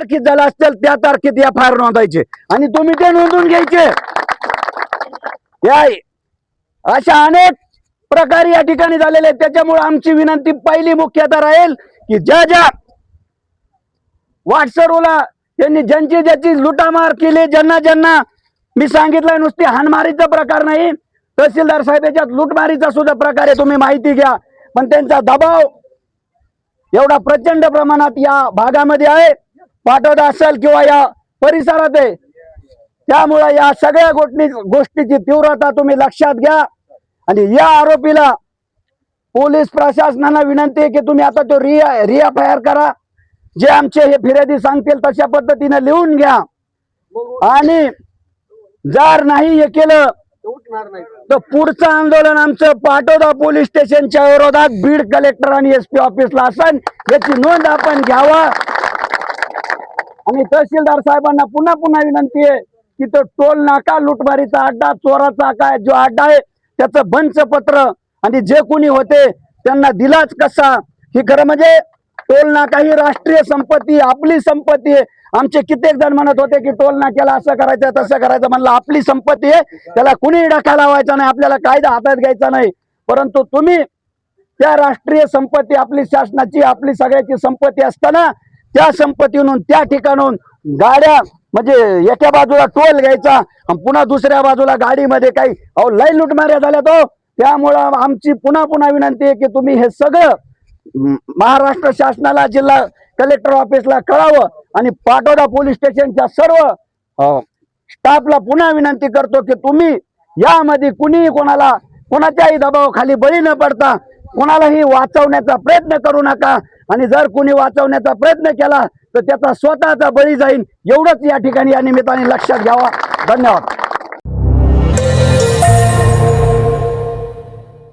तारखेत झालं असेल त्या तारखेत या फार नोंदायचे आणि तुम्ही ते नोंदून घ्यायचे. या अशा अनेक प्रकार या ठिकाणी झालेले आहेत. त्याच्यामुळे आमची विनंती पहिली मुख्यतः राहील की ज्या ज्या वाटसरूला त्यांनी ज्यांची ज्याची लुटामार केली ज्यांना ज्यांना मी सांगितलं नुसती हाणमारीचा प्रकार नाही तहसीलदार साहेब याच्यात लुटमारीचा सुद्धा प्रकार आहे तुम्ही माहिती घ्या. पण त्यांचा दबाव एवढा प्रचंड प्रमाणात या भागामध्ये आहे. पाठवत असेल किंवा या परिसरात आहे. त्यामुळे या सगळ्या गोष्टी गोष्टीची तीव्रता तुम्ही लक्षात घ्या. आणि या आरोपीला पोलीस प्रशासनाला विनंती आहे की तुम्ही आता तो रिया रिया फायर करा. जे आमचे हे फिर्यादी सांगतील तशा पद्धतीने लिहून घ्या. आणि जर नाही हे केलं तर पुढचं आंदोलन आमचं पाटोदा पोलीस स्टेशनच्या विरोधात बीड कलेक्टर आणि एस पी ऑफिसला असेल याची नोंद आपण घ्यावा. आणि तहसीलदार साहेबांना पुन्हा पुन्हा विनंती आहे की तो टोल नाका लुटमारीचा अड्डा चोराचा काय जो अड्डा आहे त्याचं बंच पत्र आणि जे कोणी होते त्यांना दिलाच कसा? ही खरं म्हणजे टोल नाका ही राष्ट्रीय संपत्ती आपली संपत्ती आहे. आमचे कित्येक जण म्हणत होते की टोल नाक्याला असं करायचं तसं करायचं म्हणलं आपली संपत्ती आहे. त्याला कुणी डका लावायचा नाही आपल्याला कायदा हातात घ्यायचा नाही. परंतु तुम्ही त्या राष्ट्रीय संपत्ती आपली शासनाची आपली सगळ्याची संपत्ती असताना त्या संपत्तीहून त्या ठिकाणून गाड्या म्हणजे एका बाजूला टोल घ्यायचा आणि पुन्हा दुसऱ्या बाजूला गाडीमध्ये काही अहो लय लुटमाऱ्या झाल्या तो हो. त्यामुळं आमची पुन्हा पुन्हा विनंती आहे की तुम्ही हे सगळं महाराष्ट्र शासनाला जिल्हा कलेक्टर ऑफिसला कळावं आणि पाटोदा पोलीस स्टेशनच्या सर्व स्टाफला पुन्हा विनंती करतो की तुम्ही यामध्ये कुणीही कोणाला कोणाच्याही दबावाखाली बळी न पडता कोणालाही वाचवण्याचा प्रयत्न करू नका. आणि जर कुणी वाचवण्याचा प्रयत्न केला तर त्याचा स्वतःचा बळी जाईल एवढंच या ठिकाणी या निमित्ताने लक्षात घ्यावा. धन्यवाद.